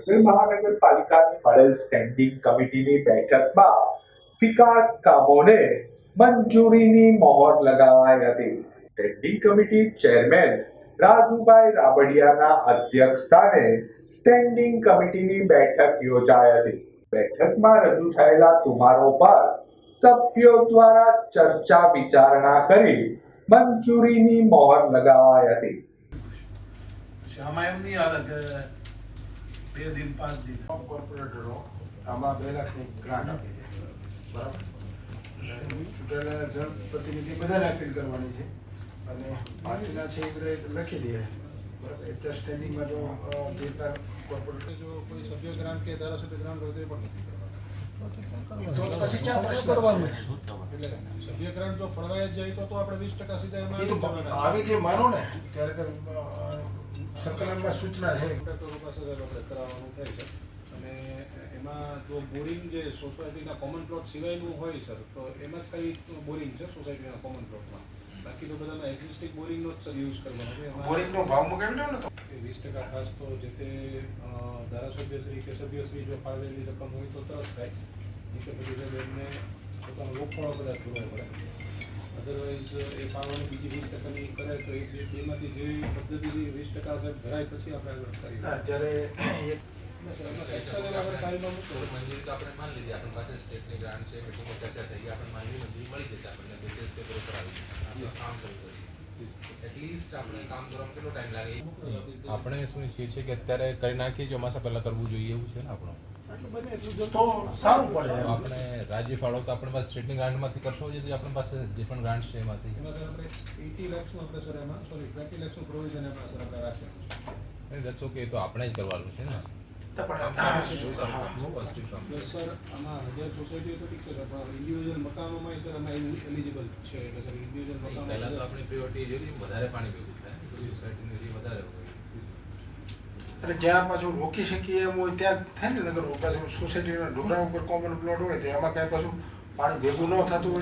ભાવનગર મહાનગરપાલિકાની મળેલ સ્ટેન્ડિંગ કમિટીની બેઠકમાં વિકાસ કામોને મંજૂરીની મહોર લગાવાઈ હતી. સ્ટેન્ડિંગ કમિટી ચેરમેન રાજુભાઈ રાબડિયાના અધ્યક્ષસ્થાને સ્ટેન્ડિંગ કમિટીની બેઠક યોજાઈ હતી. બેઠકમાં રજૂ થયેલા તુમારો પર સભ્યો દ્વારા ચર્ચા વિચારણા કરી મંજૂરીની મોહર લગાવાઈ હતી. હાલે કે બે દિન પાંચ દિન. કોર્પોરેટરો આમાં બે લાખની ગ્રાન્ટ આપી દે. બરાબર? એટલે ચૂંટાયેલા જનપ્રતિનિધિ બધાને અપીલ કરવાની છે. અને પાર્ટીના છે એ બધા લખી દે. બરાબર? એટલે સ્ટેન્ડિંગમાં જો જે કોર્પોરેટર જો કોઈ સભ્ય ગ્રાન્ટ કે ધારાસભ્ય ગ્રાન્ટ હોય તો એ પણ નથી કરવાનું. તો પછી ક્યાં પ્રશ્ન એટલે સભ્ય ગ્રાન્ટ જો ફળવાય જ જાય તો તો આપણે વીસ ટકા સીધા એમાં આવી. આવી માનો ને ત્યારે સંકલનમાં સૂચના છે. કરાવવાનું થાય છે. અને એમાં જો બોરિંગ જે સોસાયટીના કોમન પ્લોટ સિવાયનું હોય સર તો એમાં જ કઈ બોરિંગ છે સોસાયટીના કોમન પ્લોટમાં બાકી તો બધાના એક્ઝિસ્ટિંગ બોરિંગનો જ સર યુઝ કરવાનો છે. બોરિંગનો ભાવ મુકાવી ને તો? વીસ ટકા ખાસ તો જે તે ધારાસભ્યશ્રી કે સભ્યશ્રી જો ફાળવેલી રકમ હોય તો તરત થાય. નહીં તો પછી એમને પોતાનો રોકફાળો કદાચ જોવા પડે. અધરવાઇઝ એ પાવાની બીજી વીસ ટકાની કરે તો એ બેમાંથી જે પદ્ધતિથી વીસ ટકા સાહેબ ભરાય પછી આપણે આગળ કરીએ અત્યારે આપણે મંજૂરી તો આપણે માની લીધી આપણી પાસે સ્ટેટની ગ્રાન્ટ છે મિટિંગમાં ચર્ચા થઈ ગઈ આપણે માનવી મંજૂરી મળી જશે આપણને ડિટેલ્સ પેપર ઉપર આવી આપણે કામ એટલીસ્ટ આપણે કામ કરવામાં કેટલો ટાઈમ લાગે? આપણે શું ઈચ્છીએ છીએ કે અત્યારે કરી નાખીએ ચોમાસા પહેલા કરવું જોઈએ એવું છે ને આપણું? તો સારું પડે આપણે રાજ્ય ફાળો તો આપણે પાસે સ્ટેટની ગ્રાન્ટમાંથી કરશો જ તો આપણી પાસે જે પણ ગ્રાન્ટ છે એમાંથી. આપણે એટી લેક્સનું આપણે સર એમાં સોરી ટ્વેન્ટી લેક્સનું પ્રોવિઝન એમાં સર આપણે રાખ્યું દસો કે એ તો આપણે જ કરવાનું છે ને. સારું આમાં હજાર સોસાયટી તો ઠીક છે પણ ઇન્ડિવિજ્યુઅલ મકાનોમાં સર આમાં એલિજિબલ છે. એટલે સર ઇન્ડિવિજ્યુઅલ મકાનો પહેલા તો આપણી પ્રિયોરિટી જોઈએ વધારે પાણી ભેગું થાય. સોસાયટીનું વધારે હોય. જ્યાં પાછું રોકી શકીએ એમ હોય ત્યાં થાય ને નગર પાછું સોસાયટીના ઢોરા ઉપર કોમન પ્લોટ હોય તો એમાં કાંઈ પાછું પાણી ભેગું ન થતું હોય.